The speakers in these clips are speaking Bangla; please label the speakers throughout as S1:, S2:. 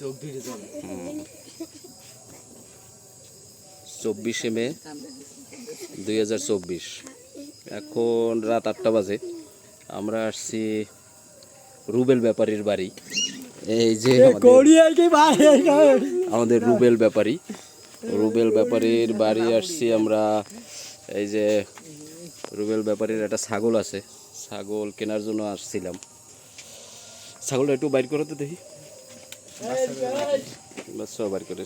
S1: চোখ
S2: চব্বিশে মে দুই হাজার চব্বিশ। এখন রাত আটটা বাজে। আমরা আসছি রুবেল ব্যাপারীর বাড়ি। এই যে আমাদের- আমাদের রুবেল ব্যাপারী। রুবেল ব্যাপারীর বাড়ি আসছি আমরা এই যে রুবেল ব্যাপারীর একটা ছাগল আছে। ছাগল কেনার জন্য আসছিলাম। ছাগলটা একটু বাইর করতে দেখি। বাচ্চা বাইর করে।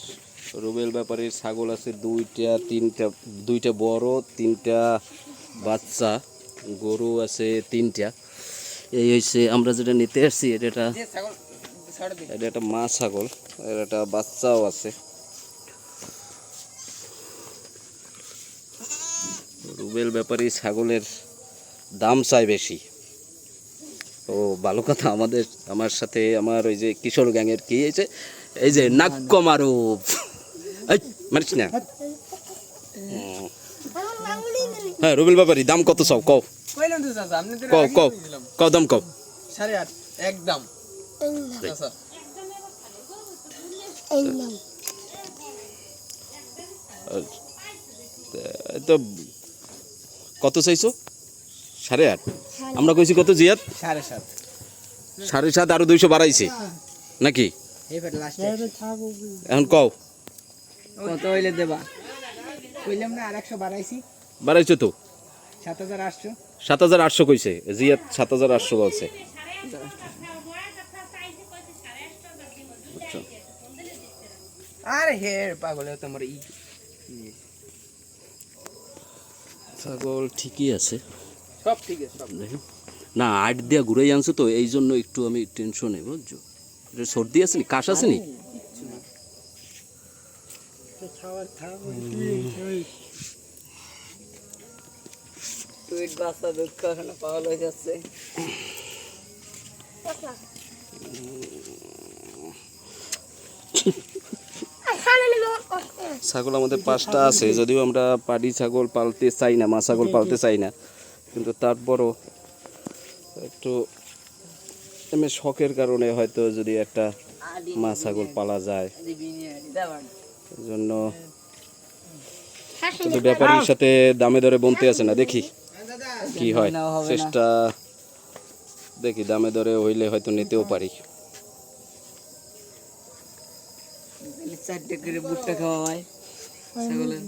S2: রুবেল ব্যাপারীর ছাগল আছে দুইটা তিনটা দুইটা বড় তিনটা বাচ্চা গরু আছে তিনটা। এই হচ্ছে আমরা যেটা নিতে আসছি এটা একটা এটা একটা মা ছাগল এর একটা বাচ্চাও আছে। রুবেল ব্যাপারী ছাগলের দাম চাই বেশি। ও ভালো কথা, আমাদের, আমার সাথে আমার ওই যে কিশোর গ্যাংয়ের কি হয়েছে এই যে নাক্য মারুপ মারিস না। হ্যাঁ রুবেল ব্যাপারী দাম কত সব? কও। কও কও কও, দাম কও।
S1: সাড়ে আট একদম
S2: তো কত চাইছো? সাড়ে আট। আমরা কইছি কত জিয়াত
S1: সাড়ে সাত।
S2: সাড়ে সাত আরও দুইশো বাড়াইছে। নাকি? এখন কও।
S1: কত হইলে দেবা? কইলাম না আর একশো বাড়াইছি।
S2: বাড়াইছো তো?
S1: সাত হাজার আটশো।
S2: সাত হাজার আটশো কইছে। জিয়াত সাত হাজার আটশো বলছে। বুঝছ?
S1: আরে হে পাগল তোমার ই
S2: ছাগল ঠিকই আছে।
S1: সব ঠিক আছে সব
S2: না আট দিয়া ঘুরাই আনছো তো এই জন্য একটু আমি টেনশনে বুঝছ? এটা সর্দি আছে নি? কাশ আছে নি?
S1: তুই বাচ্চা দুধ খাওয়ানো পাগল যাচ্ছে।
S2: ছাগল আমাদের পাঁচটা আছে যদিও আমরা পাটি ছাগল পালতে চাই না মা ছাগল পালতে চাই না। কিন্তু তারপরও একটু এমনি শখের কারণে হয়তো যদি একটা মা ছাগল পালা যায়। জন্য কিন্তু ব্যাপারীর সাথে দামে দরে বনতে আছে না দেখি কি হয়। চেষ্টা দেখি দামে দরে হইলে হয়তো নিতেও পারি।
S1: চারটে করে বুটটা খাওয়া হয়। ছাগলের।